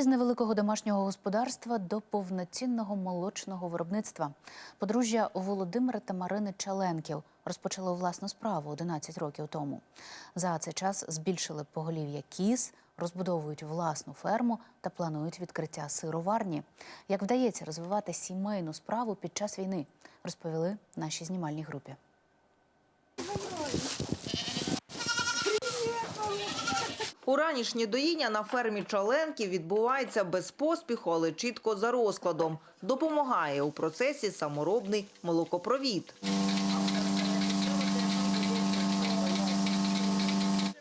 Із невеликого домашнього господарства до повноцінного молочного виробництва. Подружжя Володимира та Марини Чаленків розпочало власну справу 11 років тому. За цей час збільшили поголів'я кіз, розбудовують власну ферму та планують відкриття сироварні. Як вдається розвивати сімейну справу під час війни, розповіли нашій знімальній групі. Уранішнє доїння на фермі Чаленків відбувається без поспіху, але чітко за розкладом. Допомагає у процесі саморобний молокопровід.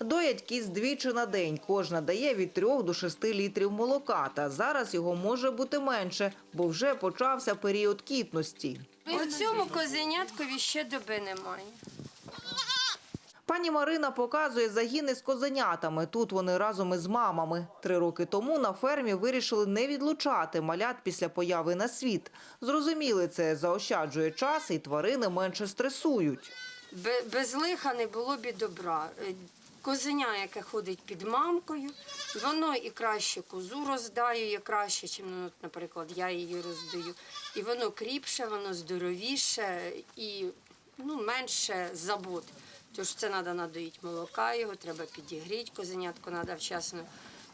Доять кіз двічі на день. Кожна дає від 3 до 6 літрів молока. Та зараз його може бути менше, бо вже почався період кітності. У цьому козеняткові ще доби немає. Пані Марина показує загіни з козенятами. Тут вони разом із мамами. Три роки тому на фермі вирішили не відлучати малят після появи на світ. Зрозуміли, це заощаджує час і тварини менше стресують. Без лиха не було б добра. Е, Козеня, яке ходить під мамкою, воно і краще козу роздаює, краще, ніж, ну, наприклад, я її роздаю. І воно кріпше, воно здоровіше і ну, менше забот. Тож це треба надоїти молока, його треба підігріти, козенятку треба вчасно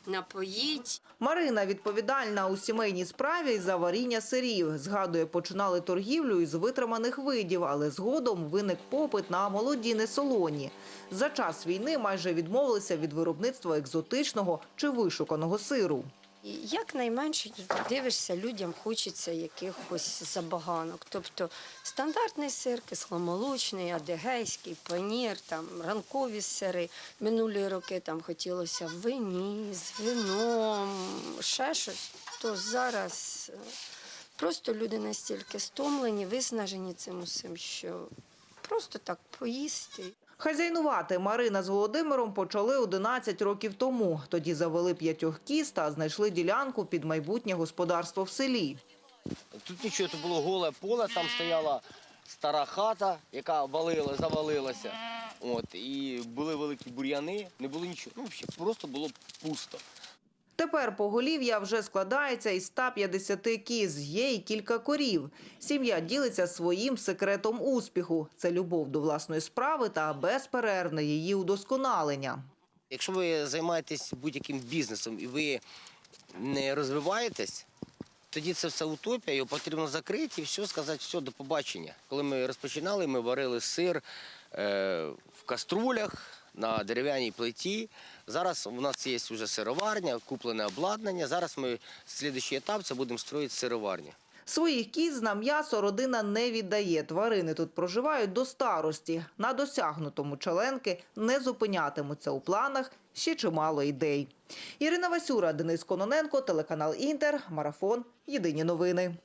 напоїти. Марина відповідальна у сімейній справі за варіння сирів. Згадує, починали торгівлю із витриманих видів, але згодом виник попит на молоді несолоні. За час війни майже відмовилися від виробництва екзотичного чи вишуканого сиру. І Якнайменше дивишся, людям хочеться якихось забаганок. Тобто стандартний сир, кисломолочний, адегейський, панір, там ранкові сири. Минулі роки там хотілося вині, з вином, ще щось. То зараз е, просто люди настільки стомлені, виснажені цим усім, що просто так поїсти. Хазяйнувати Марина з Володимиром почали 11 років тому. Тоді завели п'ятьох кіз та знайшли ділянку під майбутнє господарство в селі. Тут нічого, це було голе поле, там стояла стара хата, яка валила, завалилася. От, і були великі бур'яни, не було нічого. Ну, взагалі, просто було пусто. Тепер поголів'я вже складається із 150 кіз, є й кілька корів. Сім'я ділиться своїм секретом успіху – це любов до власної справи та безперервне її удосконалення. Якщо ви займаєтесь будь-яким бізнесом і ви не розвиваєтесь, тоді це все утопія, його потрібно закрити і все, сказати, все, до побачення. Коли ми розпочинали, ми варили сир е, в каструлях на дерев'яній плиті. Зараз у нас є вже сироварня, куплене обладнання. Зараз ми слідуючий етап це будемо строїти сироварню. Своїх кіз на м'ясо родина не віддає. Тварини тут проживають до старості. На досягнутому чаленки не зупинятимуться у планах ще чимало ідей. Ірина Васюра, Денис Кононенко, телеканал Інтер, Марафон. Єдині новини.